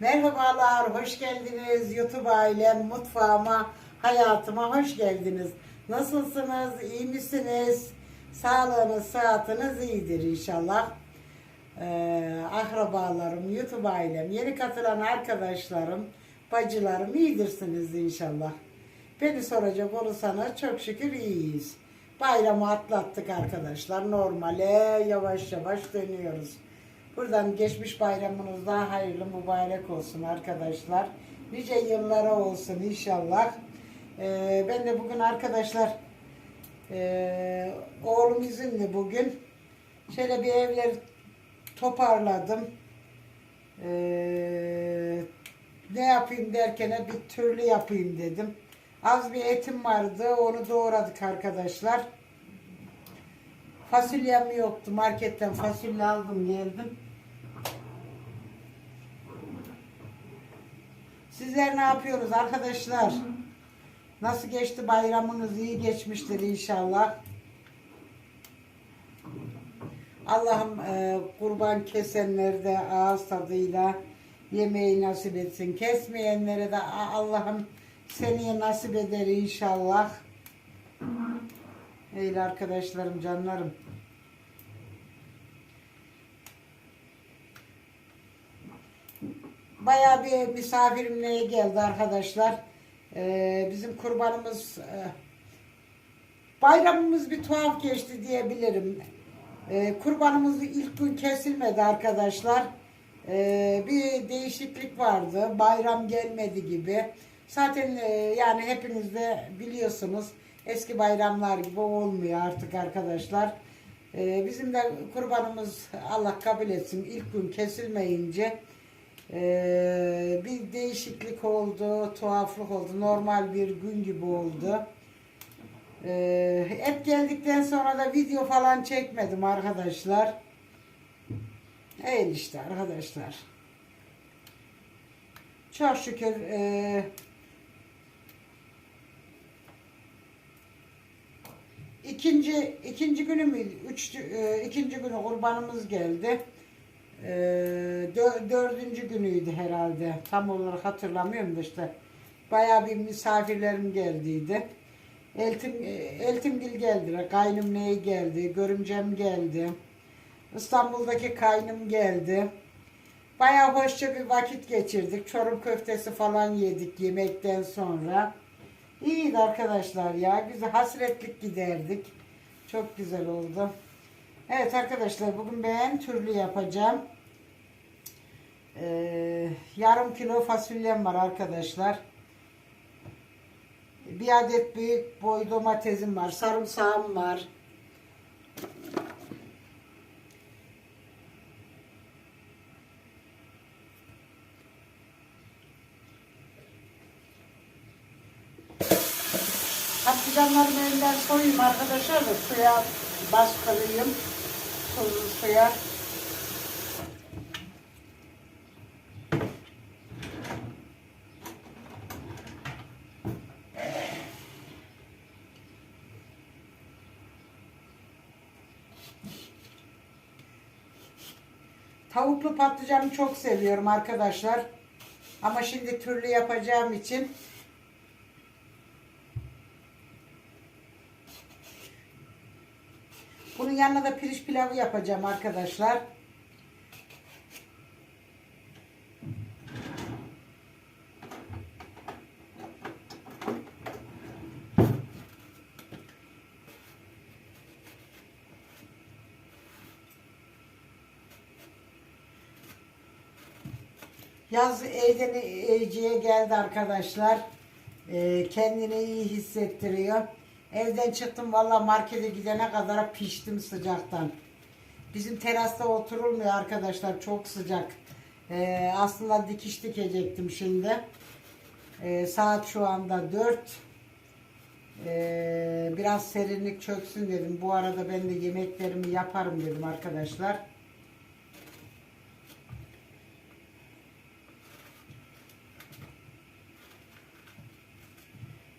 Merhabalar, hoş geldiniz YouTube ailem, mutfağıma, hayatıma hoş geldiniz. Nasılsınız, iyi misiniz? Sağlığınız, sıhhatiniz iyidir inşallah. Ee, akrabalarım, YouTube ailem, yeni katılan arkadaşlarım, bacılarım iyidirsiniz inşallah. Beni soracak olursanız çok şükür iyiyiz. Bayramı atlattık arkadaşlar. Normale yavaş yavaş dönüyoruz. Buradan geçmiş bayramınız daha hayırlı mübarek olsun arkadaşlar. Nice yıllara olsun inşallah. Ee, ben de bugün arkadaşlar e, oğlum izinli bugün. Şöyle bir evler toparladım. Ee, ne yapayım derken bir türlü yapayım dedim. Az bir etim vardı. Onu doğradık arkadaşlar. Fasulyem yoktu. Marketten fasulye aldım geldim. Sizler ne yapıyorsunuz arkadaşlar? Nasıl geçti bayramınız? iyi geçmiştir inşallah. Allah'ım e, kurban kesenleri de ağız tadıyla yemeği nasip etsin. Kesmeyenlere de Allah'ım seneye nasip eder inşallah. Eyle arkadaşlarım, canlarım. Bayağı bir misafirimle geldi arkadaşlar. Ee, bizim kurbanımız e, bayramımız bir tuhaf geçti diyebilirim. Ee, kurbanımız ilk gün kesilmedi arkadaşlar. Ee, bir değişiklik vardı. Bayram gelmedi gibi. Zaten e, yani hepiniz de biliyorsunuz eski bayramlar gibi olmuyor artık arkadaşlar. Ee, bizim de kurbanımız Allah kabul etsin ilk gün kesilmeyince ee, bir değişiklik oldu, tuhaflık oldu. Normal bir gün gibi oldu. Ee, hep geldikten sonra da video falan çekmedim arkadaşlar. Öyle işte arkadaşlar. Çok şükür e, ikinci ikinci günü mü? Üç, e, ikinci günü kurbanımız geldi. E, dö- dördüncü günüydü herhalde. Tam olarak hatırlamıyorum da işte. Bayağı bir misafirlerim geldiydi. Eltim, e, Eltimgil geldi. Kaynım neyi geldi. Görümcem geldi. İstanbul'daki kaynım geldi. Bayağı hoşça bir vakit geçirdik. Çorum köftesi falan yedik yemekten sonra. İyiydi arkadaşlar ya. Güzel hasretlik giderdik. Çok güzel oldu. Evet arkadaşlar bugün ben türlü yapacağım. Ee, yarım kilo fasulyem var arkadaşlar. Bir adet büyük boy domatesim var. Sarımsağım var. Patlıcanlarımı önden soyayım arkadaşlar da suya bastırayım. Tuzlu suya. Tavuklu patlıcanı çok seviyorum arkadaşlar. Ama şimdi türlü yapacağım için yanına da pirinç pilavı yapacağım arkadaşlar. Yaz evciye geldi arkadaşlar. Ee, kendini iyi hissettiriyor. Evden çıktım valla markete gidene kadar piştim sıcaktan. Bizim terasta oturulmuyor arkadaşlar çok sıcak. Ee, aslında dikiş dikecektim şimdi. Ee, saat şu anda 4. Ee, biraz serinlik çöksün dedim. Bu arada ben de yemeklerimi yaparım dedim arkadaşlar.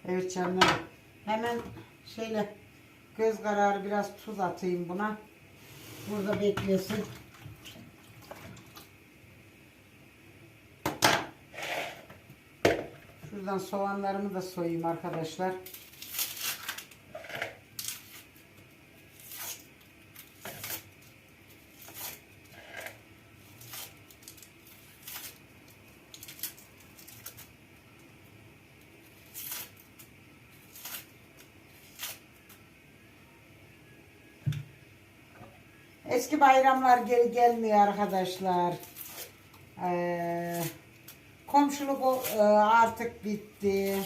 Evet canlarım. Hemen Şöyle göz kararı biraz tuz atayım buna. Burada beklesin. Şuradan soğanlarımı da soyayım arkadaşlar. Arkadaşlar. Eski bayramlar geri gelmiyor arkadaşlar. Ee, komşuluk e, artık bitti.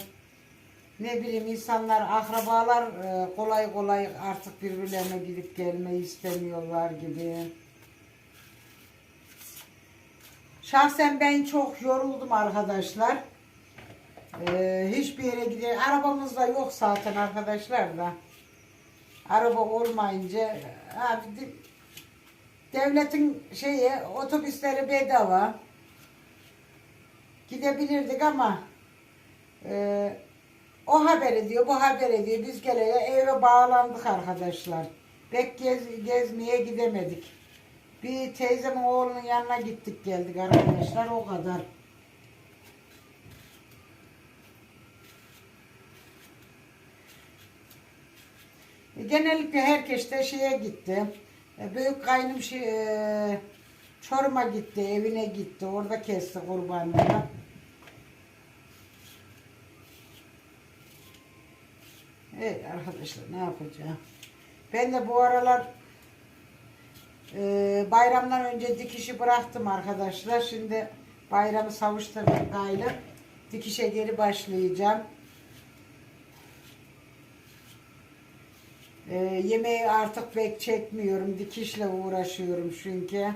Ne bileyim insanlar, akrabalar e, kolay kolay artık birbirlerine gidip gelmeyi istemiyorlar gibi. Şahsen ben çok yoruldum arkadaşlar. Ee, hiçbir yere gidiyor. Arabamız da yok zaten arkadaşlar da. Araba olmayınca abi devletin şeyi otobüsleri bedava. Gidebilirdik ama e, o haber ediyor, bu haber ediyor. Biz gele eve bağlandık arkadaşlar. Pek gez, gezmeye gidemedik. Bir teyzemin oğlunun yanına gittik geldik arkadaşlar o kadar. E, Genellikle herkes de şeye gitti. E, Büyük kaynım şey, e, Çorum'a gitti, evine gitti. Orada kesti kurbanını. Evet arkadaşlar ne yapacağım? Ben de bu aralar e, bayramdan önce dikişi bıraktım arkadaşlar. Şimdi bayramı savuşturduk gayrı. Dikişe geri başlayacağım. E, yemeği artık pek çekmiyorum. Dikişle uğraşıyorum çünkü.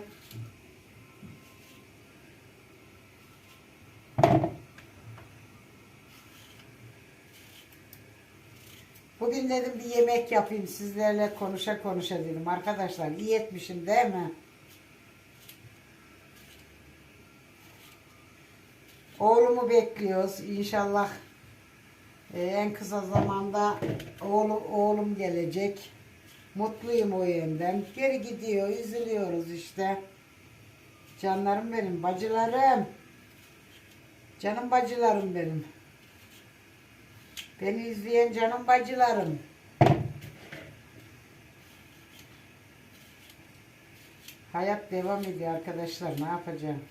Bugün dedim bir yemek yapayım sizlerle konuşa konuşa dedim. Arkadaşlar iyi etmişim değil mi? Oğlumu bekliyoruz. İnşallah e, en kısa zamanda oğlu, oğlum gelecek. Mutluyum o yönden. Geri gidiyor, üzülüyoruz işte. Canlarım benim, bacılarım. Canım bacılarım benim. Beni izleyen canım bacılarım. Hayat devam ediyor arkadaşlar. Ne yapacağım?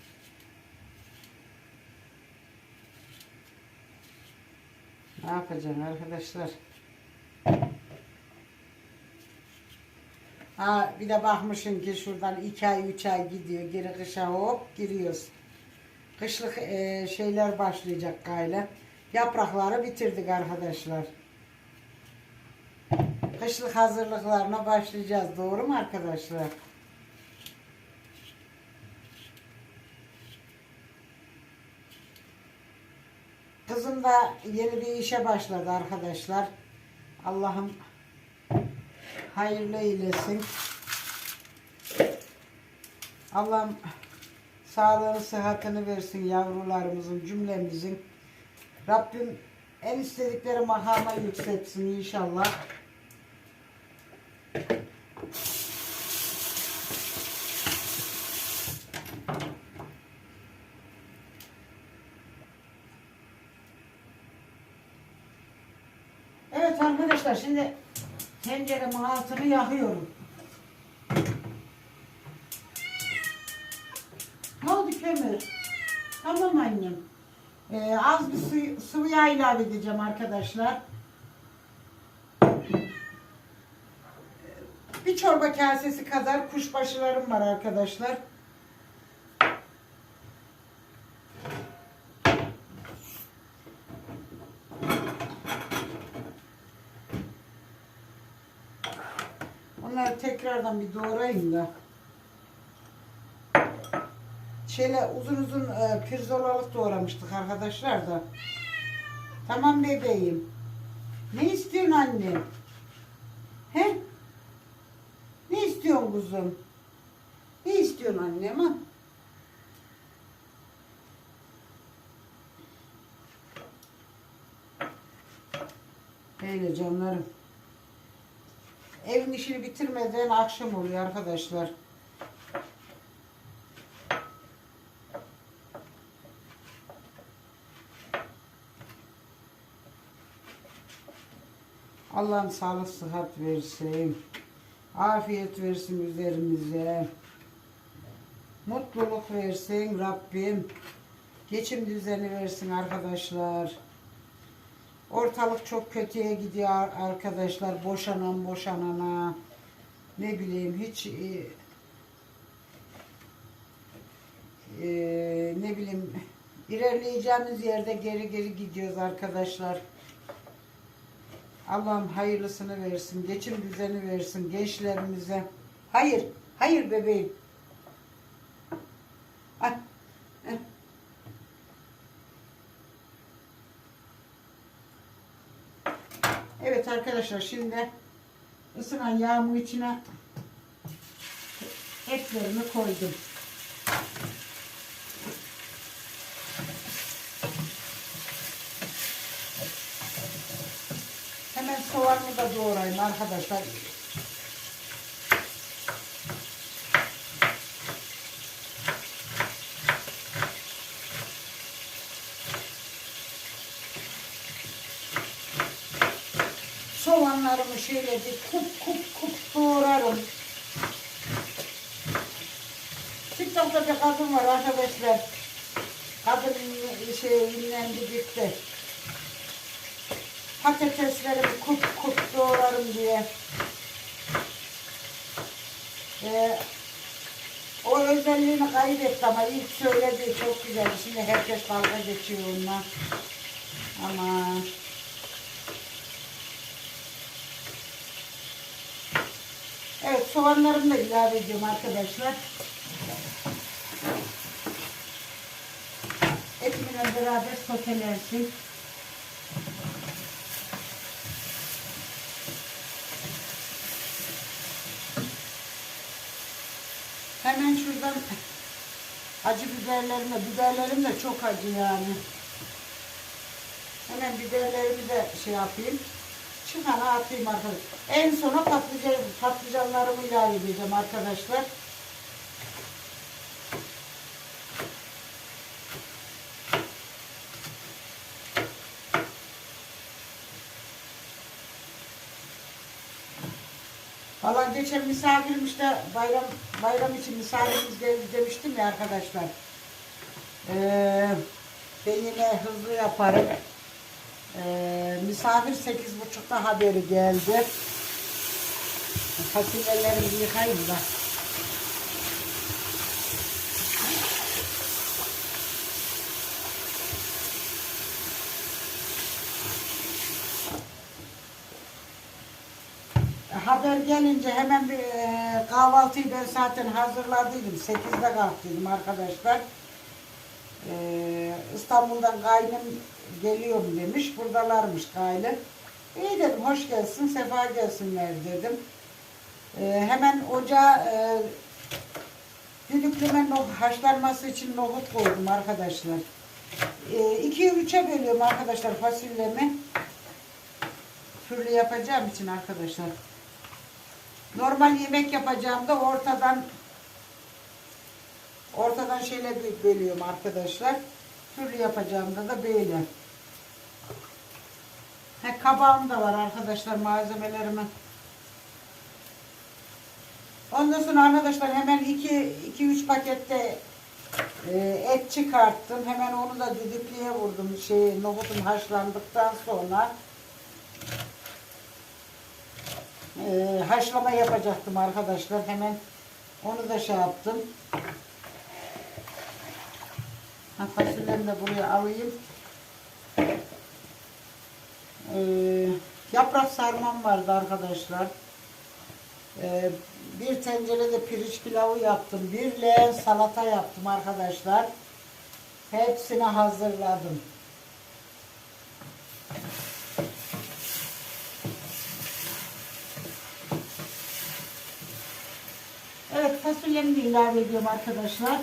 Ne yapacağım arkadaşlar? Ha bir de bakmışım ki şuradan iki ay üç ay gidiyor. Geri kışa hop giriyoruz. Kışlık e, şeyler başlayacak gayla. Yaprakları bitirdik arkadaşlar. Kışlık hazırlıklarına başlayacağız. Doğru mu arkadaşlar? Kızım da yeni bir işe başladı arkadaşlar. Allah'ım hayırlı eylesin. Allah'ım sağlığını, sıhhatini versin yavrularımızın, cümlemizin. Rabbim en istedikleri makama yükseltsin inşallah. Evet arkadaşlar şimdi tenceremin altını yakıyorum. Ne oldu kömür? Tamam annem. Ee, az bir sıvı, sıvı yağ ilave edeceğim arkadaşlar. Bir çorba kasesi kadar kuşbaşılarım var arkadaşlar. Onları tekrardan bir doğrayayım da. Şöyle uzun uzun e, pirzolalık doğramıştık arkadaşlar da. Tamam bebeğim. Ne istiyorsun anne? He? Ne istiyorsun kuzum? Ne istiyorsun annem ha? Öyle canlarım evin işini bitirmeden akşam oluyor arkadaşlar. Allah'ım sağlık sıhhat versin. Afiyet versin üzerimize. Mutluluk versin Rabbim. Geçim düzeni versin arkadaşlar. Ortalık çok kötüye gidiyor arkadaşlar. Boşanan boşanana. Ne bileyim hiç e, e, ne bileyim ilerleyeceğimiz yerde geri geri gidiyoruz arkadaşlar. Allah'ım hayırlısını versin. Geçim düzeni versin gençlerimize. Hayır. Hayır bebeğim. Evet arkadaşlar şimdi ısınan yağımı içine etlerimi koydum. Hemen soğanı da doğrayayım arkadaşlar. Soğanlarımı şöyle bir kup kup kup doğrarım. TikTok'ta bir kadın var arkadaşlar. Kadın şey ünlendi gitti. Patateslerimi kup kup doğrarım diye. Ee, o özelliğini kaybetti ama ilk söylediği çok güzel. Şimdi herkes dalga geçiyor onunla. Ama Evet soğanlarımı da ilave ediyorum arkadaşlar. Etimle beraber sotelensin. Hemen şuradan acı biberlerimi, biberlerim de çok acı yani. Hemen biberlerimi de şey yapayım. Çıkana atayım arkadaşlar. En sona patlıcan, patlıcanlarımı ilave edeceğim arkadaşlar. Valla geçen misafirim işte bayram bayram için misafirimiz geldi demiştim ya arkadaşlar. Ee, ben yine hızlı yaparım. Ee, misafir sekiz buçukta haberi geldi. Fasulyelerimi yıkayayım da. Haber gelince hemen bir e, kahvaltıyı ben zaten hazırladıydım. Sekizde kalktıydım arkadaşlar. Ee, İstanbul'dan kaynım geliyorum demiş. Buradalarmış kaynım. İyi dedim hoş gelsin, sefa gelsinler dedim. Ee, hemen ocağa e, düdükleme haşlanması için nohut koydum arkadaşlar. 2'ye 3'e bölüyorum arkadaşlar fasulyemi. Türlü yapacağım için arkadaşlar. Normal yemek yapacağımda ortadan ortadan şöyle bölüyorum arkadaşlar. Türlü yapacağımda da böyle. He, kabağım da var arkadaşlar malzemelerimi. Ondan sonra arkadaşlar hemen 2-3 pakette e, et çıkarttım. Hemen onu da düdüklüye vurdum. Şey, nohutum haşlandıktan sonra e, haşlama yapacaktım arkadaşlar. Hemen onu da şey yaptım. Ha, fasulyemi de buraya alayım. Ee, yaprak sarmam vardı arkadaşlar. Ee, bir tencerede pirinç pilavı yaptım. Bir leğen salata yaptım arkadaşlar. Hepsini hazırladım. Evet fasulyemi de ilave ediyorum arkadaşlar.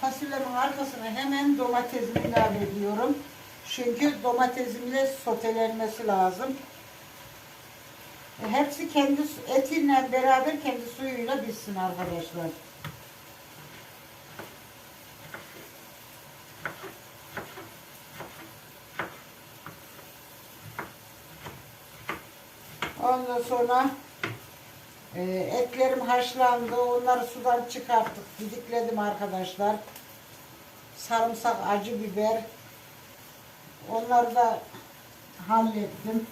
Fasulyemin arkasına hemen domatesimi ilave ediyorum. Çünkü domatesimle sotelenmesi lazım. E, Hepsi kendi etiyle beraber kendi suyuyla bitsin arkadaşlar. Ondan sonra e, etlerim haşlandı. Onları sudan çıkarttık. Didikledim arkadaşlar. Sarımsak, acı biber. Onları da hallettim.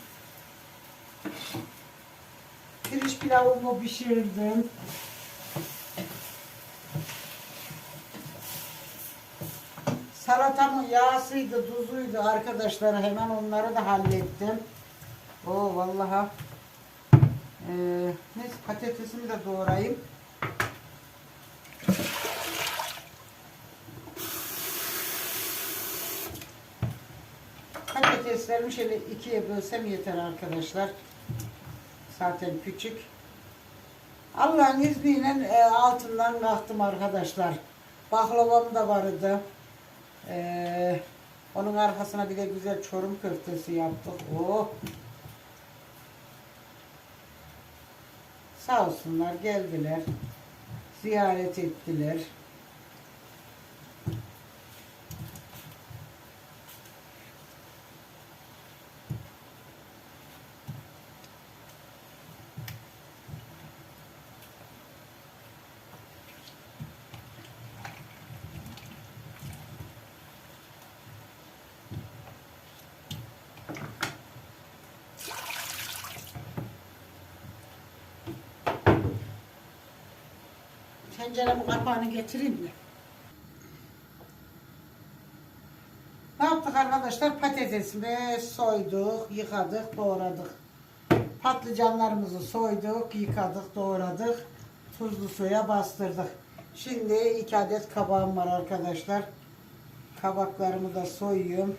Pirinç pilavımı pişirdim. Salatamın yağsıydı, tuzuydu arkadaşlar. Hemen onları da hallettim. Oo vallahi. Ee, neyse patatesimi de doğrayayım. Patateslerimi şöyle ikiye bölsem yeter arkadaşlar. Zaten küçük. Allah'ın izniyle e, altından kalktım arkadaşlar. Baklavam da vardı. Ee, onun arkasına bir de güzel çorum köftesi yaptık. Oh. Sağ olsunlar geldiler. Ziyaret ettiler. Tenceremin kapağını getireyim mi? Ne yaptık arkadaşlar? Patatesimi soyduk, yıkadık, doğradık. Patlıcanlarımızı soyduk, yıkadık, doğradık. Tuzlu suya bastırdık. Şimdi iki adet kabağım var arkadaşlar. Kabaklarımı da soyuyorum.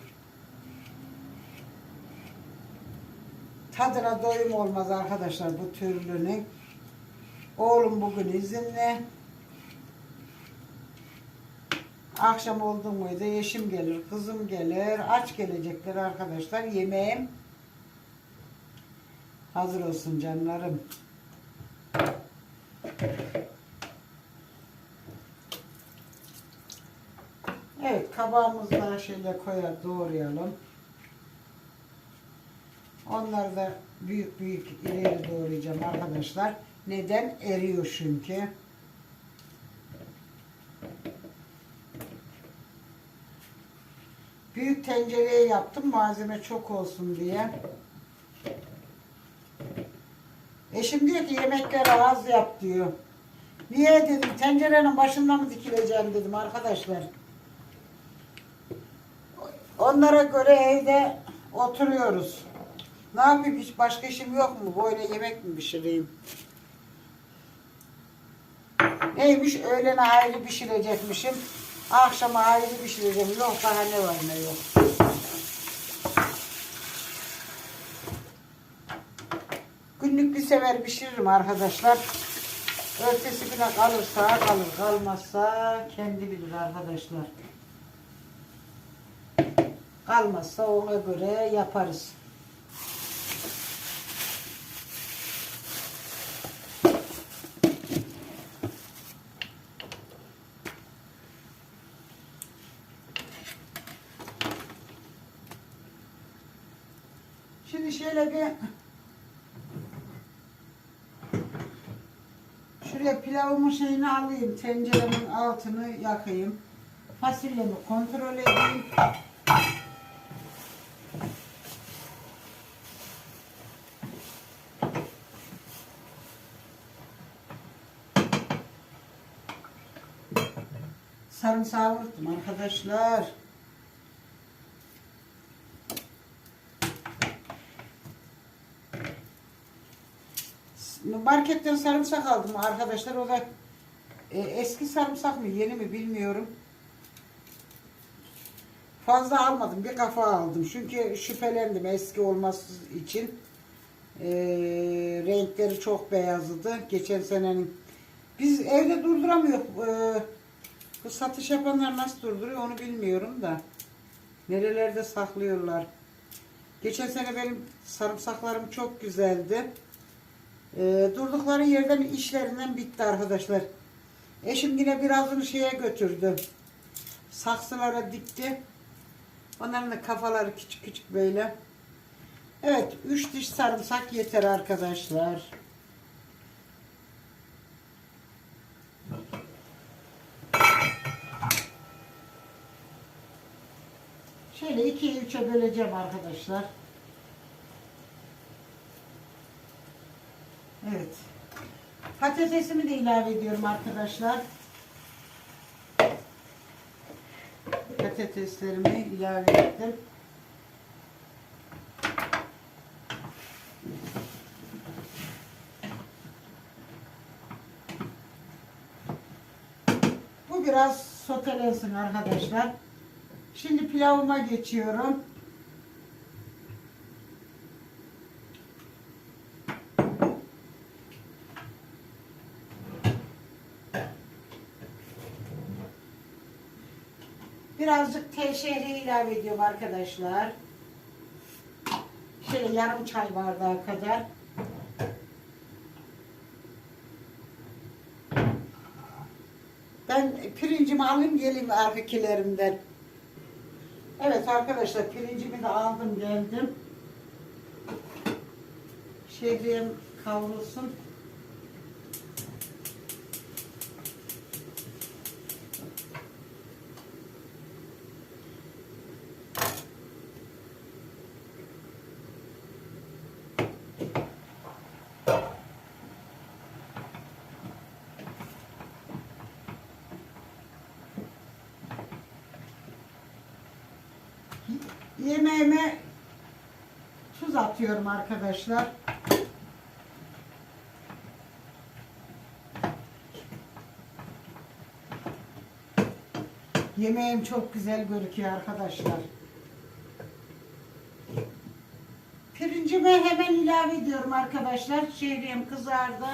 Tadına doyum olmaz arkadaşlar bu türlünün. Oğlum bugün izinli. Akşam oldu muydu eşim gelir, kızım gelir. Aç gelecekler arkadaşlar. Yemeğim hazır olsun canlarım. Evet kabağımızı da şöyle koyar doğrayalım. Onları da büyük büyük ileri doğrayacağım arkadaşlar. Neden? Eriyor çünkü. Büyük tencereye yaptım malzeme çok olsun diye. Eşim diyor ki yemekleri az yap diyor. Niye dedim tencerenin başında mı dikileceğim dedim arkadaşlar. Onlara göre evde oturuyoruz. Ne yapayım hiç başka işim yok mu? Böyle yemek mi pişireyim? Neymiş öğlene ayrı pişirecekmişim. Akşama ayrı pişireceğim. Yok daha ne var ne yok. Günlük bir sefer pişiririm arkadaşlar. Ertesi güne kalırsa kalır kalmazsa kendi bilir arkadaşlar. Kalmazsa ona göre yaparız. Şimdi şöyle bir şuraya pilavımın şeyini alayım. Tenceremin altını yakayım. Fasulyemi kontrol edeyim. Sarımsağı vurdum arkadaşlar. Marketten sarımsak aldım arkadaşlar. O da e, eski sarımsak mı yeni mi bilmiyorum. Fazla almadım. Bir kafa aldım. Çünkü şüphelendim eski olması için. E, renkleri çok beyazdı. Geçen senenin. Biz evde durduramıyoruz. E, bu satış yapanlar nasıl durduruyor onu bilmiyorum da. Nerelerde saklıyorlar. Geçen sene benim sarımsaklarım çok güzeldi. E, durdukları yerden işlerinden bitti arkadaşlar. Eşim yine birazını şeye götürdü. Saksılara dikti. Onların da kafaları küçük küçük böyle. Evet 3 diş sarımsak yeter arkadaşlar. Şöyle 2'ye 3'e böleceğim arkadaşlar. Evet. Patatesimi de ilave ediyorum arkadaşlar. Patateslerimi ilave ettim. Bu biraz sotelensin arkadaşlar. Şimdi pilavıma geçiyorum. Birazcık tel şehriye ilave ediyorum arkadaşlar. Şöyle yarım çay bardağı kadar. Ben pirincimi alayım geleyim arkakilerimden. Evet arkadaşlar pirincimi de aldım geldim. Şehriyem kavrulsun. Yemeğime tuz atıyorum arkadaşlar. Yemeğim çok güzel gözüküyor arkadaşlar. Pirincimi hemen ilave ediyorum arkadaşlar. Şehriyem kızardı.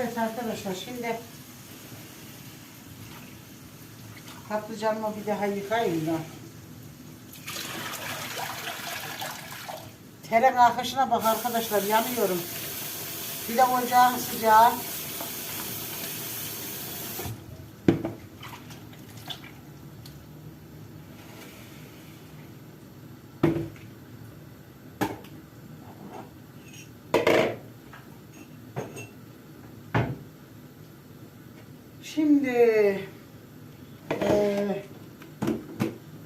Evet arkadaşlar şimdi patlıcanımı bir daha yıkayayım da. Terek akışına bak arkadaşlar yanıyorum. Bir de ocağın sıcağı. Şimdi eee,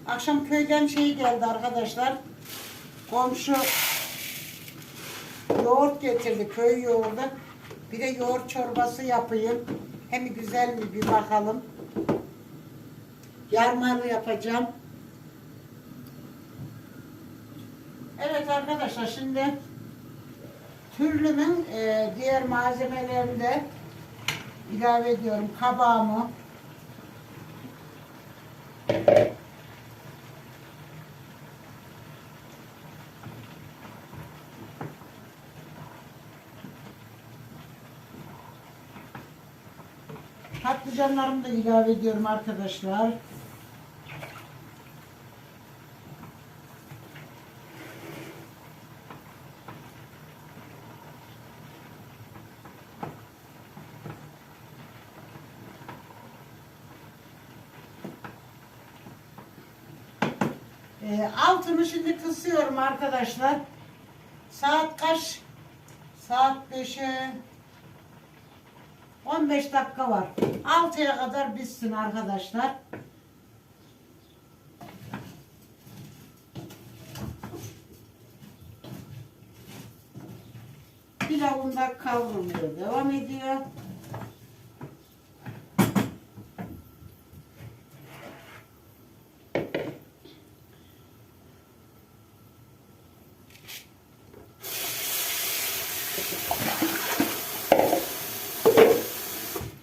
akşam köyden şey geldi arkadaşlar. Komşu yoğurt getirdi, köy yoğurdu. Bir de yoğurt çorbası yapayım. Hem güzel mi bir bakalım. Yarmalı yapacağım. Evet arkadaşlar şimdi türlümün eee, diğer malzemelerini de ilave ediyorum kabağımı. Patlıcanlarımı da ilave ediyorum arkadaşlar. Ee, altını şimdi kısıyorum arkadaşlar. Saat kaç? Saat 5'e 15 dakika var. 6'ya kadar bitsin arkadaşlar. Pilavım da kavrulmaya devam ediyor.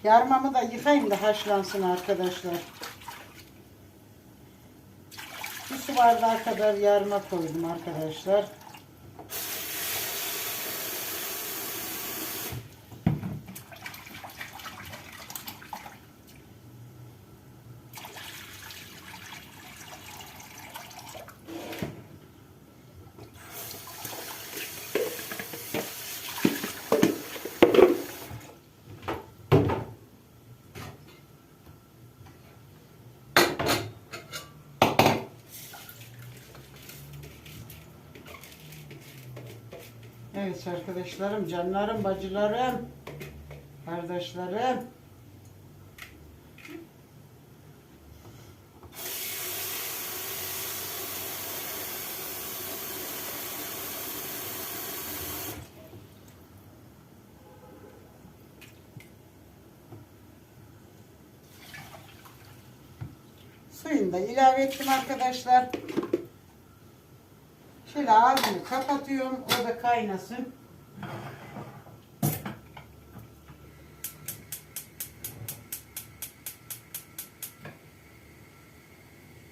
Yarmamı da yıkayayım da haşlansın arkadaşlar. Bir su bardağı kadar yarma koydum arkadaşlar. Evet arkadaşlarım, canlarım, bacılarım, kardeşlerim. Suyunu da ilave ettim arkadaşlar. Şöyle ağzını kapatıyorum. O da kaynasın.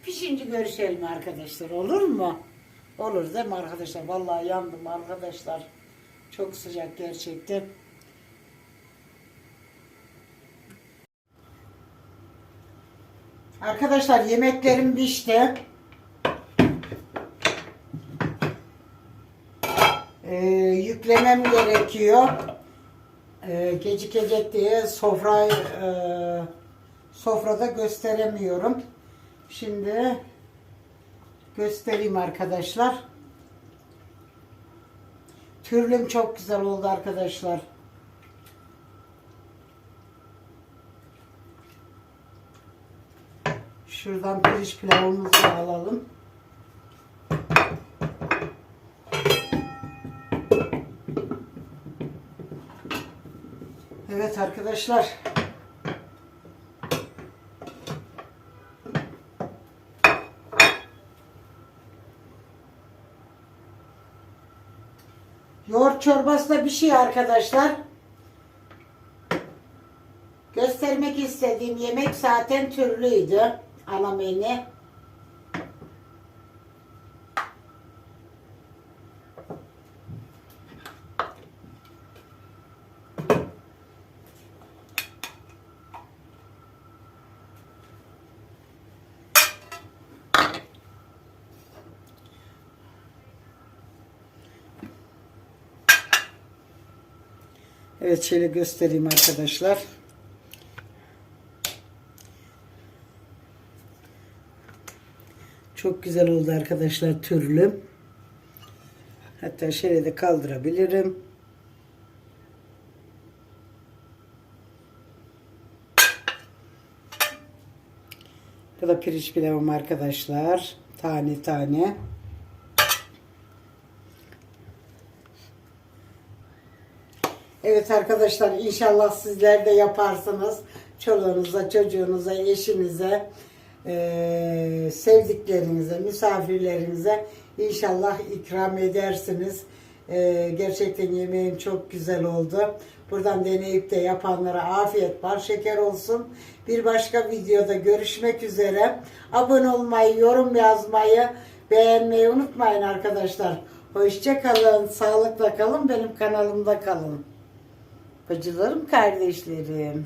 Pişince görüşelim arkadaşlar. Olur mu? Olur değil mi arkadaşlar? Vallahi yandım arkadaşlar. Çok sıcak gerçekten. Arkadaşlar yemeklerim pişti. Ee, yüklemem gerekiyor. Ee, gecikecek diye sofrayı e, sofrada gösteremiyorum. Şimdi göstereyim arkadaşlar. Türlüm çok güzel oldu arkadaşlar. Şuradan pirinç pilavımızı alalım. Evet arkadaşlar. Yoğurt çorbası da bir şey arkadaşlar. Göstermek istediğim yemek zaten türlüydü. Ana menü. Şöyle göstereyim arkadaşlar. Çok güzel oldu arkadaşlar türlü. Hatta şöyle de kaldırabilirim. Bu da pirinç pilavım arkadaşlar. Tane tane. Evet arkadaşlar inşallah sizler de yaparsınız. Çoluğunuza, çocuğunuza, eşinize, eee, sevdiklerinize, misafirlerinize inşallah ikram edersiniz. Eee, gerçekten yemeğim çok güzel oldu. Buradan deneyip de yapanlara afiyet var, şeker olsun. Bir başka videoda görüşmek üzere. Abone olmayı, yorum yazmayı, beğenmeyi unutmayın arkadaşlar. Hoşça kalın, sağlıkla kalın, benim kanalımda kalın. Bacılarım, kardeşlerim.